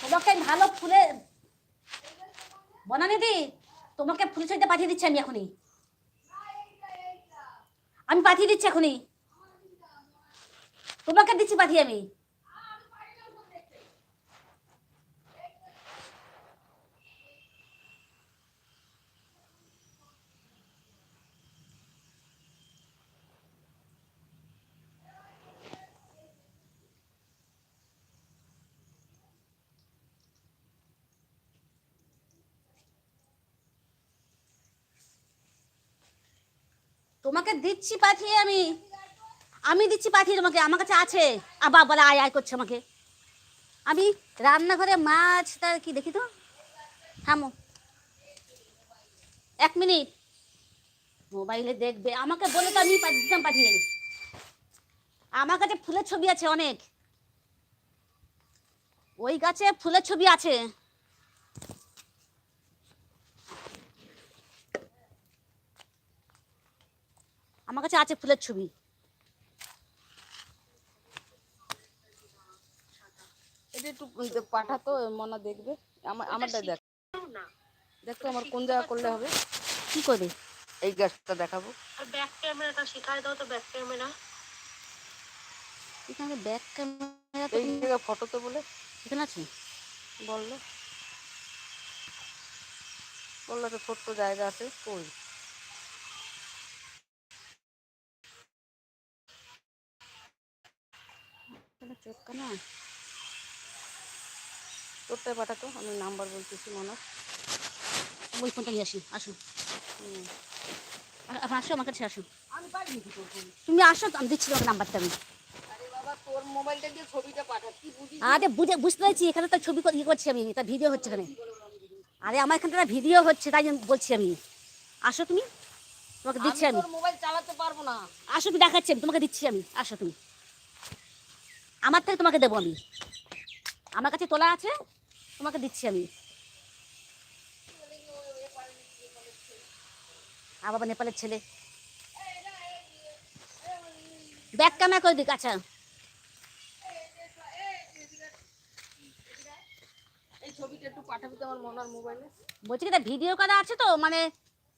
তোমাকে ভালো ফুলে বনানিদি তোমাকে ফুল ছড়িতে পাঠিয়ে দিচ্ছি আমি এখনই। আমি পাঠিয়ে দিচ্ছি এখনই। তোমাকে দিচ্ছি পাঠিয়ে আমি। তোমাকে দিচ্ছি পাঠিয়ে আমি। আমি দিচ্ছি পাঠিয়ে তোমাকে, আমার কাছে আছে। আবার বলে, আয় আয় করছে আমাকে। আমি রান্নাঘরে মাছ, তার কি দেখি তো? থামো। এক মিনিট। মোবাইলে দেখবে। আমাকে বলে তো আমি দিতাম পাঠিয়ে। আমার কাছে ফুলের ছবি আছে অনেক। ওই গাছে ফুলের ছবি আছে। আমার কাছে আছে ফুলের ছবি। এটা একটু পাঠাতো মনা দেখবে। আমার আমারটা দেখ। দেখতো আমার কোন জায়গা করলে হবে। কি করবে এই গাছটা দেখাবো। আর ব্যাক ক্যামেরাটা শিখাই দাও তো ব্যাক ক্যামেরা এখানে ব্যাক ক্যামেরা তো এই জায়গা ফটোতে বলে। এখানে আছে? বলল। বলল তো ছোট্ট জায়গা আছে কই? তাহলে চোখ কেন তোরটাই পাঠাতো আমি নাম্বার বলতেছি মনে। ওই ফোনটা নিয়ে আসি আসুন। আসো আমার কাছে আসো আমি পারিনি কি করব তুমি আসো আমি দিচ্ছি তোমাকে নাম্বারটা আমি। আরে বুঝি বুঝতে পেরেছি এখানে তো ছবি ইয়ে করছি আমি তা ভিডিও হচ্ছে এখানে। আরে আমার এখানটা ভিডিও হচ্ছে তাই জন্য বলছি আমি। আসো তুমি তোমাকে দিচ্ছি আমি আমি। মোবাইল চালাতে পারব না। আসো তুমি দেখাচ্ছি আমি তোমাকে দিচ্ছি আমি। আসো তুমি। আমার থেকে তোমাকে দেবো আমি। আমার কাছে তোলা আছে তোমাকে দিচ্ছি আমি। আর বাবা নেপালের ছেলে। ব্যাক ক্যামেরা করে দিক আচ্ছা। বলছি কি এটা ভিডিও করা আছে তো মানে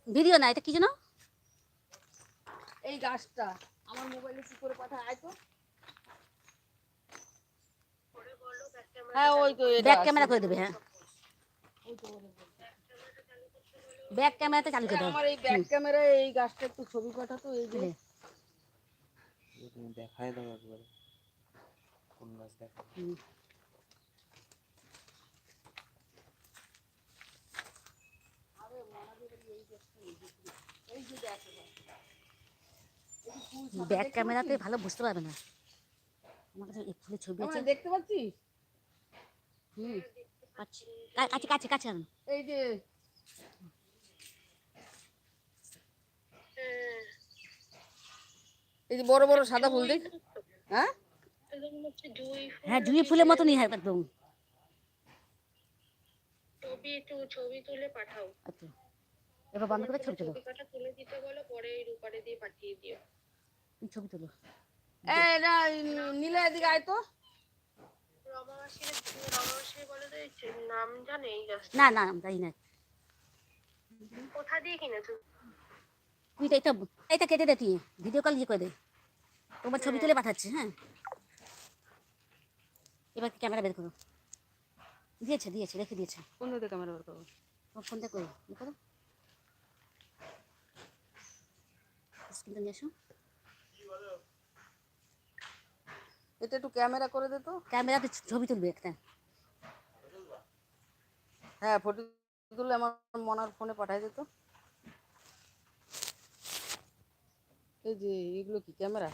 ভিডিও না এটা কি জানো এই গাছটা আমার মোবাইলে কি করে পাঠায় তো। হ্যাঁ ওই তো ব্যাক ক্যামেরা করে দেবে হ্যাঁ। ব্যাক ক্যামেরাতে চালু করে হ্যাঁ, আমার এই ব্যাক ক্যামেরায় এই গাছটা একটু ছবি পাঠাতো এই যে। হুম। দেখাই দাও একবারে। কোন গাছ দেখা? ব্যাক ক্যামেরাতে ভালো বুঝতে পারবে না। আমার কাছে এই ফুলের ছবি আছে। দেখতে পাচ্ছিস? হুম। কাছে কাছে কাছে এই যে এই যে বড় বড় সাদা ফুল দেখ। হ্যাঁ? হ্যাঁ জুঁই ফুলের মতনই হয় একদম। ছবি একটু ছবি তুলে পাঠাও। আচ্ছা। এবার বন্ধ করে ছবি তোলো। ছবি কাটা তুলে দিতে বলো পরে রূপারে দিয়ে পাঠিয়ে দিও। ছবি তোলো। এই না নীলা এদিকে আয় তো। না না তাই না। কোথা দিয়ে কিনেছো? তুই তো এটা এইটা কেটে দে তুই ভিডিও কল ইয়ে করে দে। তোমার ছবি তুলে পাঠাচ্ছে হ্যাঁ। এবার ক্যামেরা বের করো? দিয়েছে দিয়েছে রেখে দিয়েছে। কোন দিকে ক্যামেরা বার করব তোমার ফোনটা করে। করো স্ক্রিনটা নিয়ে আসো। এটা একটু ক্যামেরা করে দে তো। ক্যামেরাতে ছবি তুলবে একটা। হ্যাঁ ফটো তুলে আমার মনার ফোনে পাঠাই দে তো। এই যে এগুলো কি ক্যামেরা?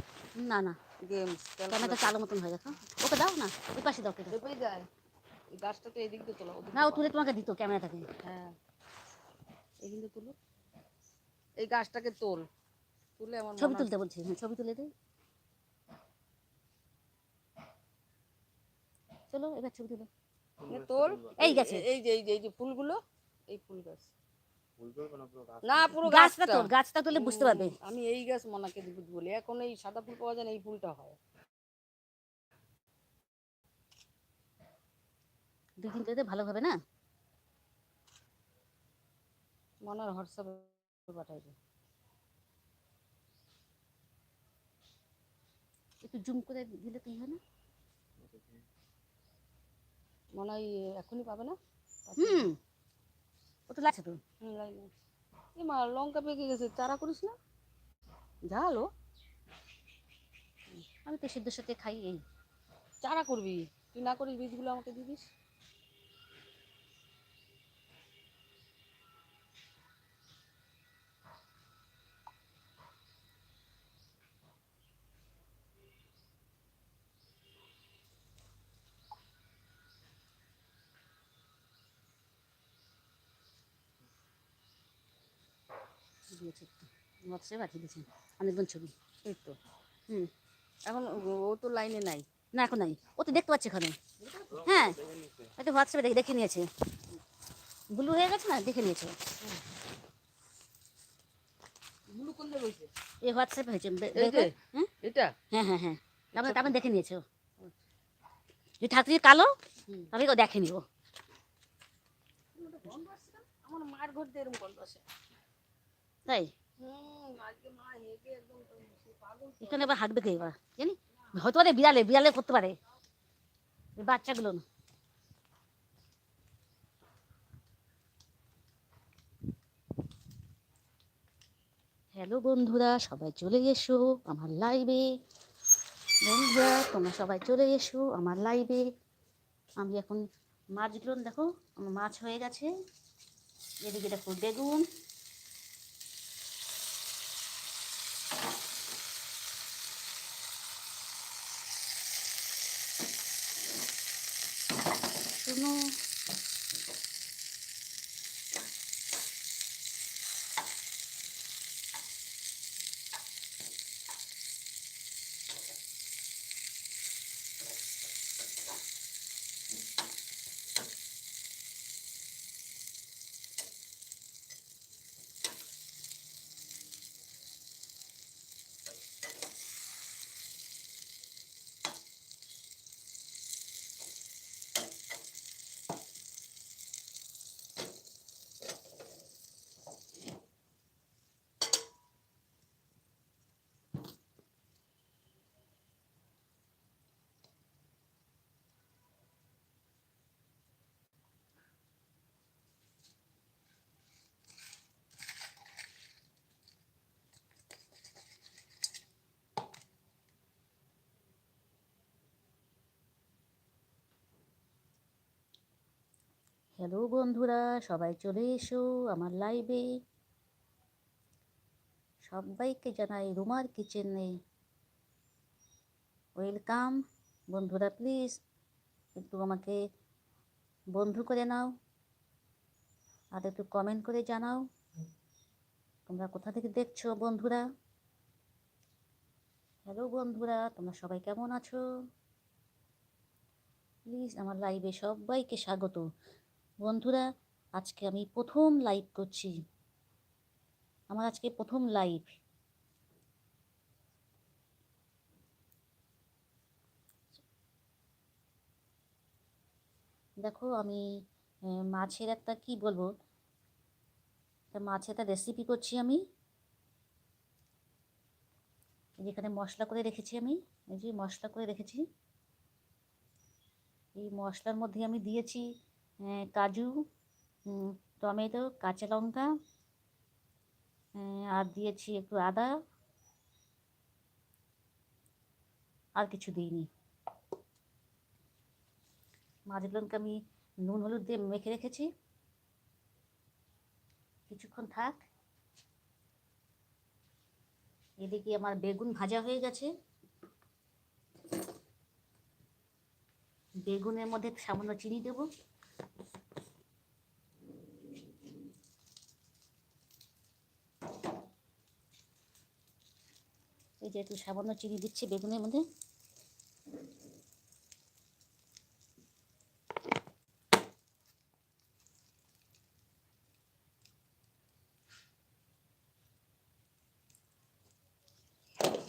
না না। গেমস ক্যামেরাটা চালু মতন হয়ে দেখো। ওকে দাও না ওই পাশে দাও কেটে চেপেই যায়। এই গাছটা তো এদিক দিয়ে তোলা না ও তুলে তোমাকে দিত ক্যামেরাটাকে। হ্যাঁ। এই থেকে তুলো। এই গাছটাকে তোল। তুলে আমার ছবি তুলতে বলছি হ্যাঁ ছবি তুলে দে। চলো এবার ছবি তুলো। তোল এই গেছে। এই যে এই যে এই যে ফুলগুলো এই ফুল গাছ। না পুরো গাছ গাছটা গাছটা। তোর গাছটা তুলে বুঝতে পারবে। আমি এই গাছ মনাকে দিব বলি। এখন এই সাদা ফুল পাওয়া যায় না এই ফুলটা হয়। দুই তিনটে দিতে ভালো হবে না? মনার হোয়াটসঅ্যাপে পাঠাইবে একটু জুম করে দিলে তুমি হয় না? মনে হয় এখনই পাবে না? হুম। ও তো লাগছে তো। হুম, লাই। এ মা লঙ্কা পেকে গেছে চারা করিস না? ঝালো আমি তো সিদ্ধ সাথে খাই এই। চারা করবি? তুই না করিস বীজগুলো আমাকে দিবি দিয়েছে একটু। হোয়াটসঅ্যাপে পাঠিয়ে দিয়েছেন। অনেকক্ষণ ছবি। এই তো। হুম। এখন ও- তো লাইনে নাই। না এখন নাই। ও তো দেখতে পাচ্ছে এখানে। হ্যাঁ। ও তো হোয়াটসঅ্যাপে দেখে দেখে নিয়েছে। ব্লু হয়ে গেছে না? দেখে নিয়েছে। ব্লু কোন হয়েছে? এই হোয়াটসঅ্যাপে হয়েছে? হ্যাঁ এটা? হ্যাঁ হ্যাঁ হ্যাঁ। তারপরে তারপরে দেখে নিয়েছে ও। যদি ঠাকুর কালো। তবে ও দেখেনি ও। আমার মার ঘর দিয়ে এরকম গন্ধ আসে। তাই? এখানে আবার হাঁকবে কে এবার? জানি? হতে পারে বিড়ালে বিড়ালে করতে পারে। বাচ্চাগুলো না। হ্যালো বন্ধুরা, সবাই চলে এসো আমার লাইভে বন্ধুরা, তোমরা সবাই চলে এসো আমার লাইভে আমি এখন মাছগুলো দেখো, আমার মাছ হয়ে গেছে। এদিকে দেখো বেগুন। হ্যালো বন্ধুরা, সবাই চলে এসো আমার লাইভে সবাইকে জানাই রুমার কিচেনে ওয়েলকাম বন্ধুরা প্লিজ একটু আমাকে বন্ধু করে নাও আর একটু কমেন্ট করে জানাও। তোমরা কোথা থেকে দেখছ বন্ধুরা? হ্যালো বন্ধুরা, তোমরা সবাই কেমন আছো? প্লিজ আমার লাইভে সবাইকে স্বাগত। বন্ধুরা, আজকে আমি প্রথম লাইভ করছি। আমার আজকে প্রথম লাইভ দেখো, আমি মাছের একটা কি বলব? মাছের একটা রেসিপি করছি আমি। এই যে এখানে মশলা করে রেখেছি আমি। এই যে মশলা করে রেখেছি। এই মশলার মধ্যে আমি দিয়েছি কাজু টমেটো, কাঁচা লঙ্কা আর দিয়েছি একটু আদা। আর কিছু দিইনি। মাছগুলোকে আমি নুন হলুদ দিয়ে মেখে রেখেছি। কিছুক্ষণ থাক। এদিকে আমার বেগুন ভাজা হয়ে গেছে। বেগুনের মধ্যে সামান্য চিনি দেবো। যে একটু সামান্য চিনি দিচ্ছি বেগুনের মধ্যে।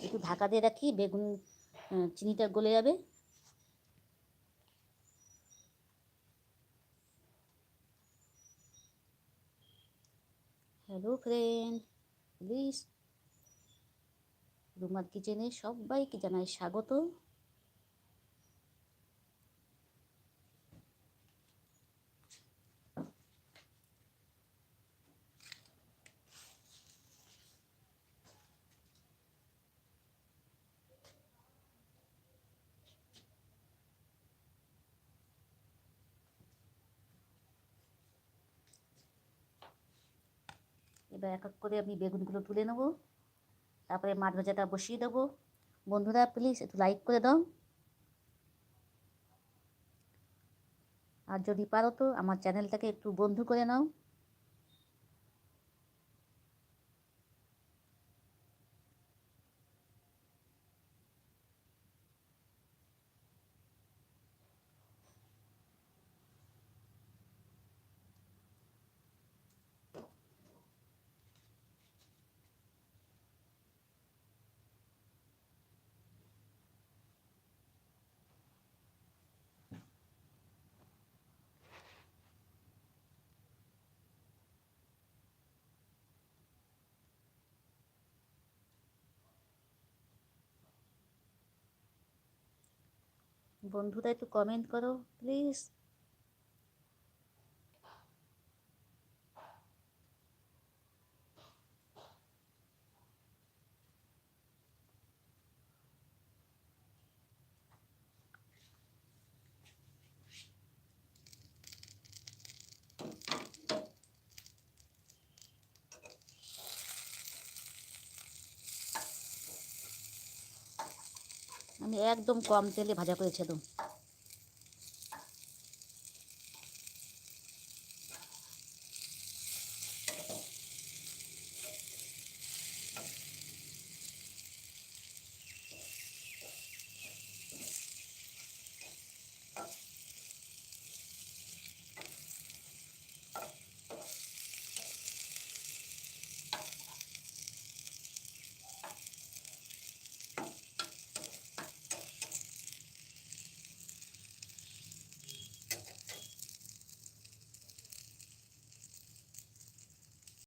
একটু ঢাকা দিয়ে রাখি, বেগুন চিনিটা গলে যাবে। হ্যালো ফ্রেন্ড প্লিজ রুমার কিচেনে সবাইকে জানাই স্বাগত। এবার এক এক করে আমি বেগুনগুলো তুলে নেব। তারপরে মাছ ভাজাটা বসিয়ে দেবো। বন্ধুরা প্লিজ একটু লাইক করে দাও। আর যদি পারো তো আমার চ্যানেলটাকে একটু বন্ধু করে নাও। বন্ধুরা একটু কমেন্ট করো প্লিজ একদম কম তেলে ভাজা করেছিলাম